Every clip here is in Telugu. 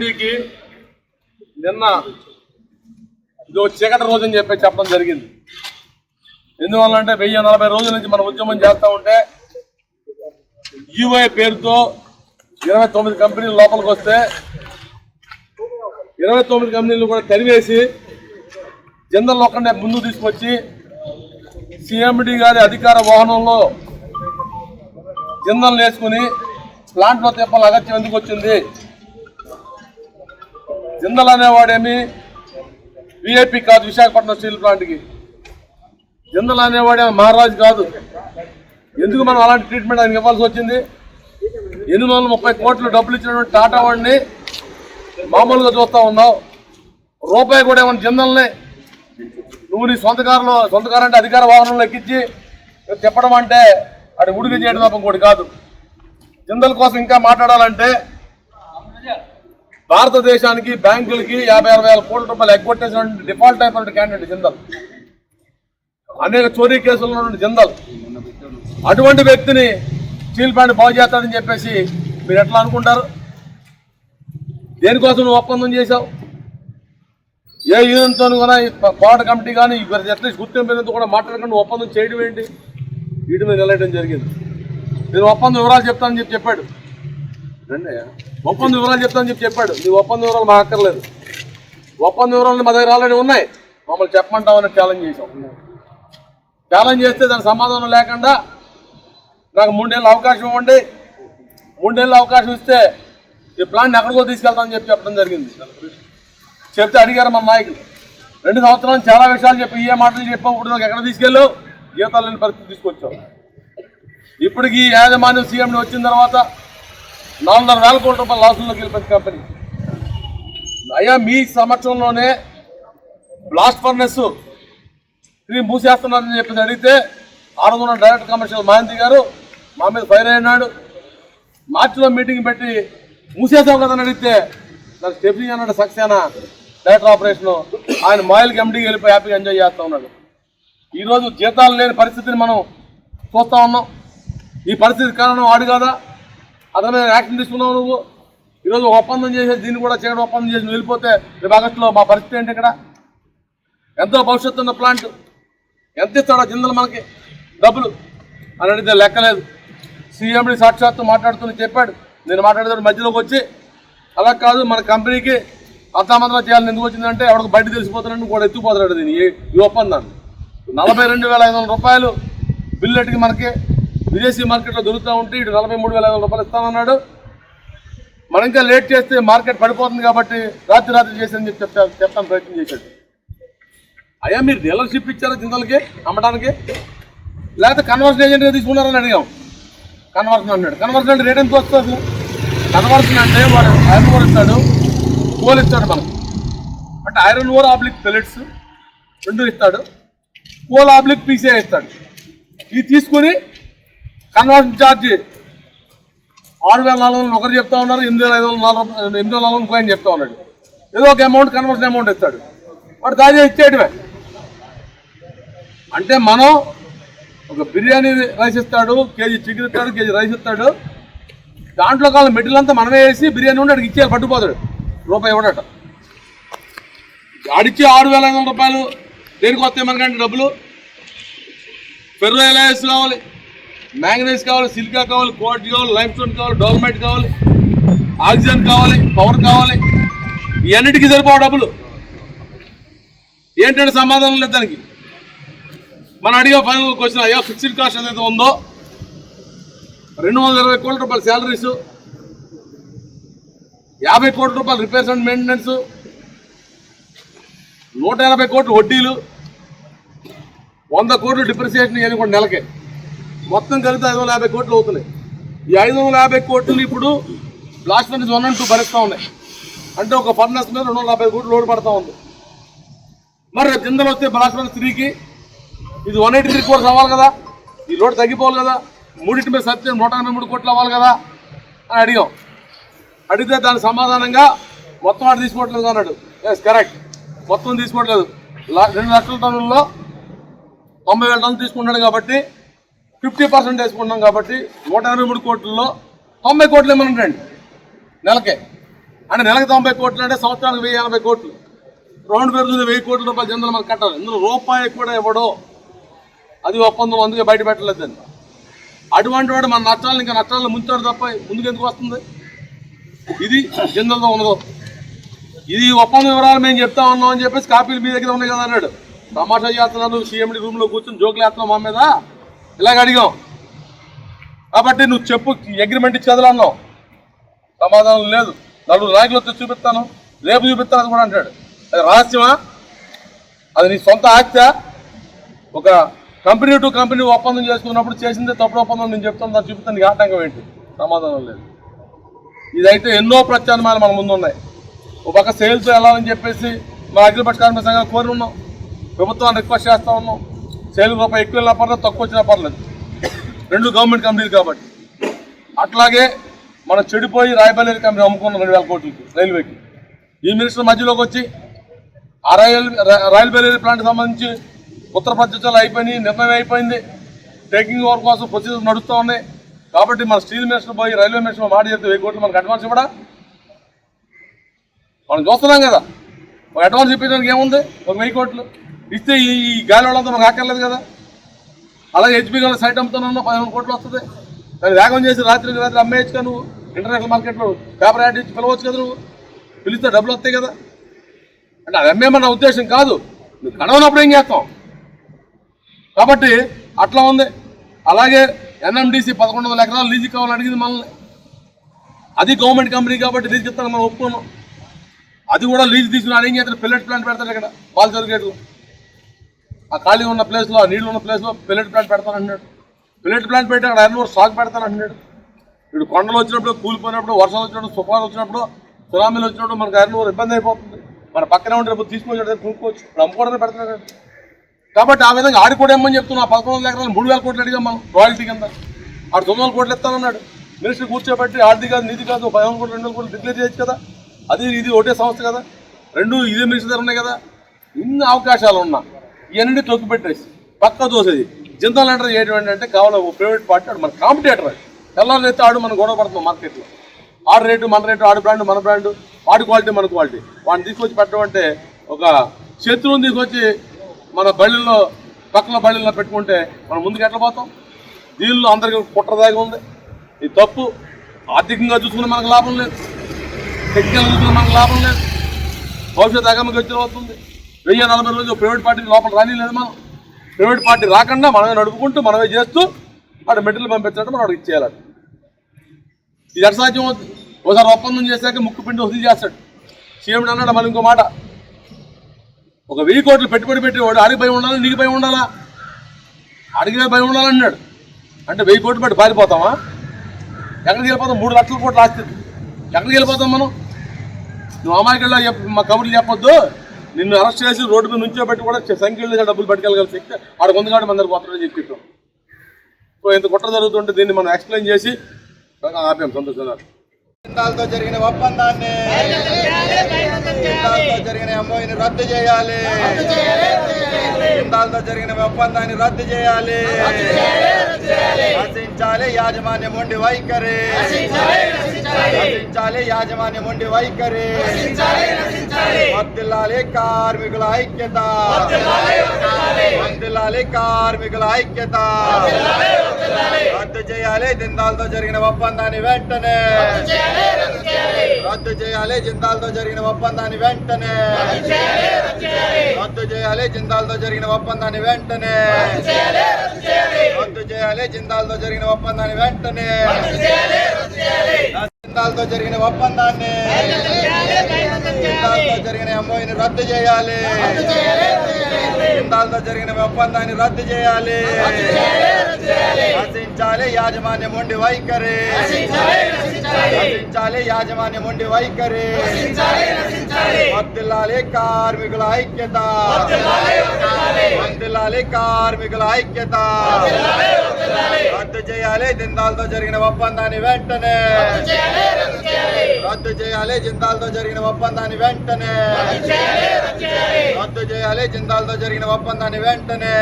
సిఎండికి నిన్న ఇది ఒక చీకటి రోజు అని చెప్పి చెప్పడం జరిగింది. ఎందువల్ల అంటే వెయ్యి నలభై రోజుల నుంచి మనం ఉద్యమం చేస్తూ ఉంటే ఈవై పేరుతో ఇరవై తొమ్మిది కంపెనీలు లోపలికి వస్తే ఇరవై తొమ్మిది కంపెనీలు కూడా తరివేసి జనరల్ ఒక్కడే ముందు తీసుకొచ్చి సిఎండి గారి అధికార వాహనంలో జిందలు వేసుకుని ప్లాంట్లో తిప్పాలి అగత్యం ఎందుకు వచ్చింది? జిందల్ అనేవాడేమి? విఐపి కాదు విశాఖపట్నం స్టీల్ ప్లాంట్కి. జిందల్ అనేవాడే మహారాజు కాదు. ఎందుకు మనం అలాంటి ట్రీట్మెంట్ ఆయనకి ఇవ్వాల్సి వచ్చింది? ఎనిమిది వందల ముప్పై కోట్లు డబ్బులు ఇచ్చినటువంటి టాటా వాడిని మామూలుగా చూస్తూ ఉన్నావు. రూపాయి కూడా ఏమైనా జిందల్ని? నువ్వు నీ సొంత కారులో సొంత కారు అంటే అధికార వాహనంలో ఎక్కించి చెప్పడం అంటే అటు ఉడికి చేయడం తప్ప ఇంకోటి కాదు. జిందల్ కోసం ఇంకా మాట్లాడాలంటే భారతదేశానికి బ్యాంకులకి యాభై అరవై వేల కోట్ల రూపాయలు ఎగ్గొట్టేసిన డిఫాల్ట్ అయిపోయిన క్యాండిడేట్ జిందల్. అనేక చోరీ కేసుల్లో ఉన్న జిందల్. అటువంటి వ్యక్తిని స్టీల్ ప్లాంట్ బాగు చేస్తాడని చెప్పేసి మీరు ఎట్లా అనుకుంటారు? దేనికోసం నువ్వు ఒప్పందం చేశావు? ఏ యూనియన్తో కూడా పోరాట కమిటీ కానీ అట్లీస్ట్ గుర్తింపు కూడా మాట్లాడకుండా ఒప్పందం చేయడం ఏంటి? వీటి మీద నిలయడం జరిగింది. నేను ఒప్పందం వివరాలు చెప్తానని చెప్పి చెప్పాడు. రండి ఒప్పంద వివరాలు చెప్తానని చెప్పి చెప్పాడు. నీ ఒప్పంద వివరాలు మాకు అక్కర్లేదు. ఒప్పంద వివరాలు మా దగ్గర ఆల్రెడీ ఉన్నాయి. మమ్మల్ని చెప్పమంటామని ఛాలెంజ్ చేశాం. ఛాలెంజ్ చేస్తే దానికి సమాధానం లేకుండా నాకు మూడేళ్ళు అవకాశం ఇవ్వండి. మూడేళ్ళు అవకాశం ఇస్తే ఈ ప్లాన్ ఎక్కడికో తీసుకెళ్తామని చెప్పి చెప్పడం జరిగింది. చెప్తే అడిగారు మన నాయకులు. రెండు సంవత్సరాలు చాలా విషయాలు చెప్పి ఏ మాటలు చెప్పావు ఇప్పుడు నాకు ఎక్కడ తీసుకెళ్ళావు జీతాలు లేని పరిస్థితి తీసుకొచ్చావు. ఇప్పటికి ఈ యాజమాన్యం సీఎంని వచ్చిన తర్వాత నాలుగున్నర వేల కోట్ల రూపాయల లాసుల్లోకి వెళ్ళిపోయింది కంపెనీ అయ్యా మీ సమక్షంలోనే బ్లాస్ట్ ఫర్నెస్ ఇది మూసేస్తున్నారని చెప్పేసి అడిగితే ఆరు వందల డైరెక్టర్ కమర్షియల్ మహంతి గారు మా మీద ఫైర్ అయినాడు. మార్చిలో మీటింగ్ పెట్టి మూసేసావు కదని అడిగితే నాకు స్టెఫింగ్ అన్నాడు సక్సేనా? Director operation. ఆయన మాయిల్కి ఎండీకి వెళ్ళిపోయి హ్యాపీగా ఎంజాయ్ చేస్తూ ఉన్నాడు. ఈరోజు జీతాలు లేని పరిస్థితిని మనం చూస్తూ ఉన్నాం. ఈ పరిస్థితి కారణం వాడు కదా? అతని మీద యాక్షన్ తీసుకున్నావు నువ్వు? ఈరోజు ఒప్పందం చేసేసి దీన్ని కూడా చేయడం ఒప్పందం చేసి నువ్వు వెళ్ళిపోతే రేపు ఆగస్టులో మా పరిస్థితి ఏంటి ఇక్కడ? ఎంతో భవిష్యత్తు ఉన్న ప్లాంట్ ఎంత ఇస్తాడో జిందలు మనకి? డబ్బులు. అని అడిగితే లెక్కలేదు సీఎండి సాక్షాత్తు మాట్లాడుతూ చెప్పాడు. నేను మాట్లాడేది మధ్యలోకి వచ్చి అలా కాదు మన కంపెనీకి అర్థమంతరం చేయాలని ఎందుకు వచ్చిందంటే ఎవరికి బయట తెలిసిపోతున్నాడు కూడా ఎత్తుకుపోతున్నాడు దీన్ని. ఈ- ఈ ఒప్పందాన్ని. నలభై రెండు వేల ఐదు వందల రూపాయలు బిల్లెట్కి మనకి విదేశీ మార్కెట్లో దొరుకుతూ ఉంటే ఇటు నలభై మూడు వేల ఐదు వందల రూపాయలు ఇస్తానన్నాడు. మనం ఇంకా లేట్ చేస్తే మార్కెట్ పడిపోతుంది కాబట్టి రాత్రి రాత్రి చేసి చెప్పి చెప్తాను ప్రయత్నం చేశాడు. అయ్యా మీరు డీలర్షిప్ ఇచ్చారా జిందలకి అమ్మడానికి లేకపోతే కన్వర్షన్ ఏజెంట్గా తీసుకున్నారని అడిగాం. కన్వర్షన్ అన్నాడు. కన్వర్షన్ అంటే రేట్ ఎంత వస్తుంది? కన్వర్షన్ అంటే వాడు ఐరన్ ఓర్ ఇస్తాడు కోల్ ఇస్తాడు మనకు. అంటే ఐరన్ ఓర్ ఆబ్లిక్ పెలెట్స్ రెండు ఇస్తాడు కోల్ ఆబ్లిక్ పీసీఐ ఇస్తాడు. ఇది తీసుకొని కన్వర్షన్ ఛార్జీ ఆరు వేల నాలుగు వందలు ఒకరు చెప్తా ఉన్నారు ఎనిమిది వేల ఐదు వందల నాలుగు ఎనిమిది వేల నాలుగు వందలు చెప్తా ఉన్నాడు. ఏదో ఒక అమౌంట్ కన్వర్షన్ అమౌంట్ ఇస్తాడు. వాడు తాజా ఇచ్చేయటమే అంటే మనం ఒక బిర్యానీ రైస్ ఇస్తాడు కేజీ చికెన్ ఇస్తాడు కేజీ రైస్ ఇస్తాడు. దాంట్లో కావాలి మెటీరియల్ అంతా మనమే వేసి బిర్యానీ ఉండి అడిగి ఇచ్చేయాలి పట్టుకుపోతాడు. రూపాయి ఇవ్వడట. అడిచి ఆరు వేల ఐదు వందల రూపాయలు దేనికి వస్తాయి మనకంటే డబ్బులు? ఫెర్రో వేసి కావాలి. మ్యాంగనైజ్ కావాలి సిలికా కావాలి కోట్ కావాలి లైమ్ స్టోన్ కావాలి డోల్మైట్ కావాలి ఆక్సిజన్ కావాలి పవర్ కావాలి ఇవన్నిటికీ సరిపోవు డబ్బులు? ఏంటంటే సమాధానం లేదు దానికి. మనం అడిగే ఫైనల్ క్వశ్చన్ అయ్యా ఫిక్స్డ్ కాస్ట్ ఏదైతే ఉందో రెండు వందల ఇరవై కోట్ల రూపాయల శాలరీస్ యాభై కోట్ల రూపాయలు రిపేర్స్ అండ్ మెయింటెనెన్స్ నూట ఎనభై కోట్లు వడ్డీలు వంద కోట్లు డిప్రిసియేషన్ ఇవన్నీ కూడా నెలకే. మొత్తం కలిపితే ఐదు వందల యాభై కోట్లు అవుతున్నాయి. ఈ ఐదు వందల యాభై కోట్లు ఇప్పుడు blast furnace one and two భరిస్తూ ఉన్నాయి. అంటే ఒక ఫర్నెస్ మీద రెండు వందల యాభై కోట్లు లోడ్ పడతా ఉంది. మరి కిందలు వస్తే బ్లాస్ట్ ఫర్నెస్ త్రీకి ఇది వన్ ఎయిటీ త్రీ కోర్స్ అవ్వాలి కదా? ఈ లోడ్ తగ్గిపోవాలి కదా? మూడింటి మీద సత్యం నూట ఎనభై మూడు కోట్లు అవ్వాలి కదా? అని అడిగాం. అడిగితే దానికి సమాధానంగా మొత్తం ఆడు తీసుకోవట్లేదు అన్నాడు. ఎస్ కరెక్ట్ మొత్తం తీసుకోవట్లేదు. రెండు లక్షల టన్నుల్లో తొంభై వేల టన్నులు తీసుకుంటున్నాడు కాబట్టి ఫిఫ్టీ పర్సెంట్ వేసుకుంటున్నాం కాబట్టి నూట ఎనభై మూడు కోట్లలో తొంభై కోట్లు ఇవ్వమంటండి నెలకే. అంటే నెలకు తొంభై కోట్లు అంటే సంవత్సరానికి వెయ్యి ఎనభై కోట్లు. రౌండ్ పేరు వెయ్యి కోట్ల రూపాయలు జనరల్ మనకు కట్టాలి. ఇందులో రూపాయి కూడా ఇవ్వడో అది ఒప్పందం అందుకే బయట పెట్టలేదండి అటువంటి వాడు మన నష్టాలను ఇంకా నష్టాలను ముంచాడు తప్ప ముందుకు ఎందుకు వస్తుంది? ఇది జనరల్తో ఉన్నదో. ఇది ఒప్పందం వివరాలు మేము చెప్తా ఉన్నాం అని చెప్పేసి కాపీలు మీ దగ్గర ఉన్నాయి కదా అన్నాడు. తమాషా చేస్తున్నాను సీఎండి రూమ్లో కూర్చొని జోకులు వేస్తున్నాం మా మీద. ఇలాగ అడిగాం కాబట్టి నువ్వు చెప్పు అగ్రిమెంట్ ఇచ్చి సమాధానం లేదు. నలుగురు నాయకులు వచ్చి చూపిస్తాను. రేపు చూపిస్తాను అది కూడా అంటాడు. అది రహస్యమా? అది నీ సొంత ఆస్తి ఒక కంపెనీ టు కంపెనీ ఒప్పందం చేసుకున్నప్పుడు చేసిందే తప్పుడు ఒప్పందం నేను చెప్తాను దాన్ని చూపిస్తాను నీకు ఆటంకం ఏంటి? సమాధానం లేదు. ఇదైతే ఎన్నో ప్రత్యామ్నాయాలు మన ముందు ఉన్నాయి. ఒక పక్క సేల్స్ వెళ్ళాలని చెప్పేసి మా అగ్రిపట్ కార్మిక సంఘాలు కోరి ఉన్నాం ప్రభుత్వాన్ని రిక్వెస్ట్ చేస్తూ ఉన్నాం. సేల్ రూపాయి ఎక్కువ వెళ్ళినా పర్లేదు తక్కువ వచ్చినా పర్లేదు. రెండు గవర్నమెంట్ కంపెనీలు కాబట్టి. అట్లాగే మనం చెడిపోయి రాయబల్లి కంపెనీ అమ్ముకున్నాం రెండు వేల కోట్లకి రైల్వేకి. ఈ మినిస్టర్ మధ్యలోకి వచ్చి ఆ రైల్ రైల్ బెల్లరీ ప్లాంట్ సంబంధించి ఉత్తర పద్ధతులు అయిపోయినాయి నిర్ణయం అయిపోయింది. టేకింగ్ ఓవర్ కోసం ప్రొసీజర్ నడుస్తూ ఉన్నాయి. కాబట్టి మన స్టీల్ మినిస్టర్ పోయి రైల్వే మినిస్టర్ మాట చెప్తే వెయ్యి కోట్లు మనకు అడ్వాన్స్ ఇవ్వడా? మనం చూస్తున్నాం కదా. ఒక అడ్వాన్స్ ఇప్పించడానికి ఏముంది? ఒక వెయ్యి కోట్లు. ఇస్తే ఈ గాలి వాళ్ళంతా మనకు ఆకర్లేదు కదా? అలాగే హెచ్పీ గారు సైట్ అమ్ముతున్నా పదిహేను కోట్లు వస్తుంది. దాన్ని వేగం చేసి రాత్రికి రాత్రి అమ్మేయచ్చు కదా నువ్వు? ఇంటర్నేషనల్ మార్కెట్లో పేపర్ యాడ్ ఇచ్చి పిలవచ్చు కదా నువ్వు? పిలిస్తే డబ్బులు వస్తాయి కదా? అంటే అది అమ్మేమన్న ఉద్దేశం కాదు. నువ్వు కడవనప్పుడు ఏం చేస్తాం కాబట్టి అట్లా ఉంది. అలాగే ఎన్ఎండిసి పదకొండు వందల ఎకరాలు లీజు కావాలని అడిగింది మనల్ని. అది గవర్నమెంట్ కంపెనీ కాబట్టి లీజు ఇస్తాను మనం ఒప్పుకున్నాం. అది కూడా లీజు తీసుకుని ఏం చేస్తారు? పిల్లెట్ ప్లాంట్ పెడతారు ఇక్కడ పాలు గేట్లో. ఆ ఖాళీ ఉన్న ప్లేస్లో ఆ నీళ్ళు ఉన్న ప్లేస్లో పెల్లెట్ ప్లాంట్ పెడతానంటున్నాడు. పిల్లెట్ ప్లాంట్ పెట్టి అక్కడ ఐరన్ స్టాక్ పెడతానంటున్నాడు. ఇప్పుడు కొండలు వచ్చినప్పుడు కూలిపోయినప్పుడు వర్షాలు వచ్చినప్పుడు తుఫాను వచ్చినప్పుడు సునామీలు వచ్చినప్పుడు మనకు ఐరన్ ఓర్ ఇబ్బంది అయిపోతుంది. మన పక్కనే ఉంటే రేపు తీసుకొని కొనుక్కోవచ్చు ఇప్పుడు అమ్ముకోవడమే పెడుతున్నాడు కాబట్టి ఆ విధంగా ఆడి చెప్తున్నా పదకొండు వందల ఎకరాలు మూడు వేల కోట్లు అడిగాం మనం రాయల్టీ కింద. ఆడు తొమ్మిది వందల కోట్లు ఇస్తానన్నాడు. మినిస్టర్ కూర్చోబెట్టి ఆర్థిక కాదు నీతి కాదు పదిహేను కోట్లు రెండు వందల కోట్లు డిక్లేర్ చేయొచ్చు కదా. అది ఇది ఒకటే సంస్థ కదా. రెండు ఇదే మినిస్టర్ దగ్గర ఉన్నాయి కదా. ఇన్ని అవకాశాలు ఉన్నా. ఇవన్నీ తొక్కు పెట్టేసి పక్క దోసేది జిందాల్ ఎంటర్ చేయడం అంటే కావాలి ప్రైవేట్ పార్టీ ఆడు మన కాంపిటేటర్ అది తెల్లారు అయితే ఆడు మనం గొడవ పడుతున్నాం మార్కెట్లో ఆడు రేటు మన రేటు ఆడు బ్రాండ్ మన బ్రాండ్ వాడి క్వాలిటీ మన క్వాలిటీ వాడిని తీసుకొచ్చి పెట్టడం అంటే ఒక శత్రువుని తీసుకొచ్చి మన బళ్ళల్లో పక్కన బళ్ళల్లో పెట్టుకుంటే మనం ముందుకు ఎట్లా పోతాం? దీనిలో అందరికీ కుట్రదాగా ఉంది. ఇది తప్పు ఆర్థికంగా చూసుకుని మనకు లాభం లేదు. టెక్నికల్గా చూసుకుని మనకు లాభం లేదు. భవిష్యత్ అగమకి వచ్చిన అవుతుంది. వెయ్యి నలభై రోజులు ప్రైవేట్ పార్టీ లోపల రానిలేదు మనం. ప్రైవేట్ పార్టీ రాకుండా మనమే నడుపుకుంటూ మనమే చేస్తూ అక్కడ మెటీరియల్ పంపించినట్టు మనం వాడికి చేయాలి. ఇది ఎట్లా సాధ్యం అవుతుంది. ఒకసారి ఒప్పందం చేశాక ముక్కు పిండి వసూలు చేస్తాడు. సీఎం అన్నాడు మళ్ళీ ఇంకో మాట. ఒక వెయ్యి కోట్లు పెట్టుబడి పెట్టేవాడు ఆడికి భయం ఉండాలా నీకు భయం ఉండాలా? అడిగిన భయం ఉండాలన్నాడు అంటే వెయ్యి కోట్లు పెట్టి పారిపోతామా? ఎక్కడికి వెళ్ళిపోతాం? మూడు లక్షల కోట్లు ఆస్తి. ఎక్కడికి వెళ్ళిపోతాం మనం? నువ్వు అమాయకుల్లో చెప్ప మా కబుర్లు చెప్పొద్దు. నిన్ను అరెస్ట్ చేసి రోడ్డు మీద నుంచో పెట్టి కూడా సంఖ్యలో డబ్బులు పట్టుకెళ్ళగల శక్తి ఆడ కొంది కాబట్టి మన దగ్గర కొత్తగా చెప్పి చెప్పాం. సో ఇంత కుట్ర జరుగుతుంటే దీన్ని మనం ఎక్స్ప్లెయిన్ చేసి ఆపాం సంతోషంగా జిందాల్తో జరిగిన ఒప్పందాన్ని జరిగిన ఎంఓని రద్దు చేయాలి. జిందాల్తో జరిగిన ఒప్పందాన్ని రద్దు చేయాలి. రచించాలి యాజమాన్యం ఉండి వైఖరి. రచించాలి యాజమాన్యం ఉండి వైఖరి. వర్దిల్లాలి కార్మికుల ఐక్యత. వర్దిల్లాలి కార్మికుల ఐక్యత. రద్దు చేయాలి జిందాల్తో జరిగిన ఒప్పందాన్ని వెంటనే. రద్దు చేయాలి జిందాల్తో జరిగిన ఒప్పందాన్ని వెంటనే. రద్దు చేయాలి జిందాల్తో జరిగిన ఒప్పందాన్ని వెంటనే. రద్దు చేయాలి జిందాల్తో జరిగిన ఒప్పందాన్ని వెంటనే. జిందాల్తో జరిగిన ఒప్పందాన్ని. జిందాల్తో జరిగిన ఎంఓని రద్దు చేయాలి. జిందాల్తో జరిగిన ఒప్పందాన్ని రద్దు చేయాలి రచించాలి యాజమాన్యం ఉండి వైఖరి. రచించాలి యాజమాన్యం ఉండి వైఖరి. వర్దిల్లాలి కార్మికుల ఐక్యత. వర్దిల్లాలి కార్మికుల ఐక్యత. రద్దు చేయాలి జిందాల్తో జరిగిన ఒప్పందాన్ని వెంటనే. రద్దు చేయాలి జిందాల్తో జరిగిన ఒప్పందాన్ని వెంటనే. రద్దు చేయాలి జిందాల్తో జరిగిన ఒప్పందాన్ని వెంటనే.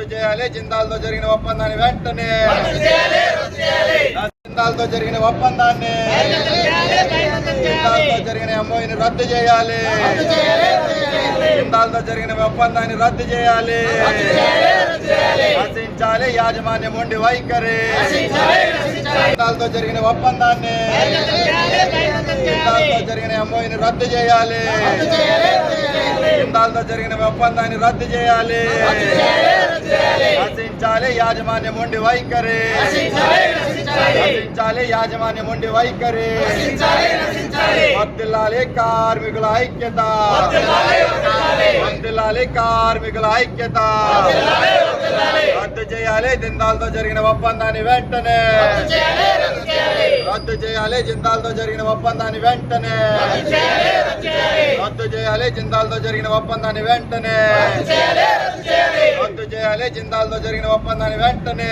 రద్దు చేయాలి జిందాల్తో జరిగిన ఒప్పందాన్ని వెంటనే జిందాల్తో జరిగిన ఒప్పందాన్ని జిందాల్తో జరిగిన ఎంఓని రద్దు చేయాలి. జిందాల్తో జరిగిన ఒప్పందాన్ని రద్దు చేయాలి. రచించాలి యాజమాన్యం ఉండి వైఖరి. జిందాల్తో జరిగిన ఒప్పందాన్ని జిందాల్తో జరిగిన ఎంఓని రద్దు చేయాలి. జిందాల్తో జరిగిన ఒప్పందాన్ని రద్దు చేయాలి. రచించాలి యాజమాన్యం ఉండి వైఖరి. రచించాలి యాజమాన్యం ఉండి వైఖరి. వర్దిల్లాలి కార్మికుల ఐక్యత. వర్దిల్లాలి కార్మికుల ఐక్యత. రద్దు చేయాలి జిందాల్తో జరిగిన ఒప్పందాన్ని వెంటనే. రద్దు చేయాలి జిందాల్తో జరిగిన ఒప్పందాన్ని వెంటనే. రద్దు చేయాలి జిందాల్తో జరిగిన ఒప్పందాన్ని వెంటనే. రద్దు చేయాలి జిందాల్తో జరిగిన ఒప్పందాన్ని వెంటనే.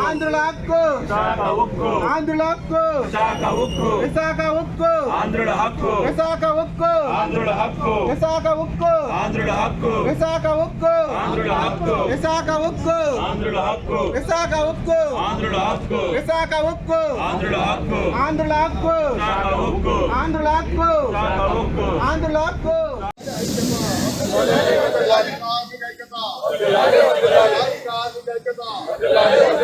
ఆంధ్రుల హక్కు ఆంధ్రుల హక్కు విశాఖ ఉక్కు ఆంధ్రుల హక్కు విశాఖ ఉక్కు ఆంధ్రుల హక్కు విశాఖ ఉక్కు ఆంధ్రుల హక్కు విశాఖ ఉక్కు ఆంధ్రుల హక్కు విశాఖ ఉక్కు ఆంధ్రుల హక్కు విశాఖ ఉక్కు ఆంధ్రుల హక్కు విశాఖ ఉక్కు ఆంధ్రుల హక్కు ఆంధ్రుల హక్కు ఆంధ్రుల హక్కు ఆంధ్రుల హక్కు